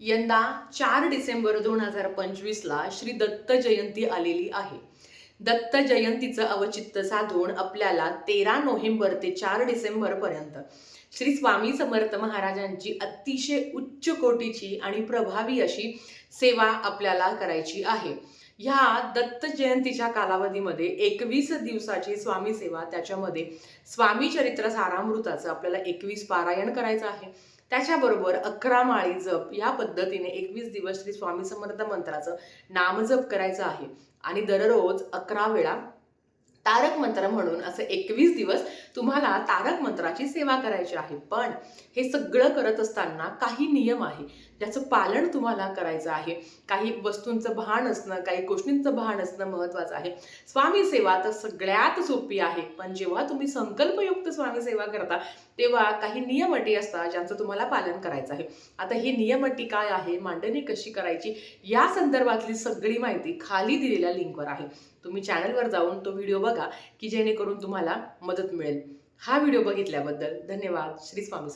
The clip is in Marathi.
यंदा चार डिसेंबर दोन हजार पंचवीसला श्री दत्त जयंती आलेली आहे. दत्त जयंतीचं अवचित्त साधून आपल्याला तेरा नोव्हेंबर ते चार डिसेंबरपर्यंत श्री स्वामी समर्थ महाराजांची अतिशय उच्च कोटीची आणि प्रभावी अशी सेवा आपल्याला करायची आहे. ह्या दत्त जयंतीच्या कालावधीमध्ये एकवीस दिवसाची स्वामी सेवा त्याच्यामध्ये स्वामी चरित्र सारामृताचं आपल्याला एकवीस पारायण करायचं आहे. त्याच्याबरोबर अकरा माळी जप या पद्धतीने एकवीस दिवस श्री स्वामी समर्थ मंत्राचं नामजप करायचं आहे. आणि दररोज अकरा वेळा तारक मंत्र म्हणून असं एकवीस दिवस तुम्हाला तारक मंत्राची सेवा करायची आहे. पण हे सगळं करत असताना काही नियम आहे. ज्याचं पालन तुम्हाला करायचं आहे. काही वस्तूंचं भान असणं काही गोष्टींचं भान असणं महत्त्वाचं आहे. स्वामी सेवा तर सगळ्यात सोपी आहे. पण जेव्हा तुम्ही संकल्पयुक्त स्वामी सेवा करता तेव्हा काही नियम अटी असतात ज्यांचं तुम्हाला पालन करायचं आहे. आता ही नियम अटी काय आहे? मांडणी कशी करायची? या संदर्भातली सगळी माहिती खाली दिलेल्या लिंकवर आहे. तुम्ही चॅनलवर जाऊन तो व्हिडिओ बघा की जेणेकरून तुम्हाला मदत मिळेल. हा व्हिडिओ बघितल्याबद्दल धन्यवाद. श्री स्वामी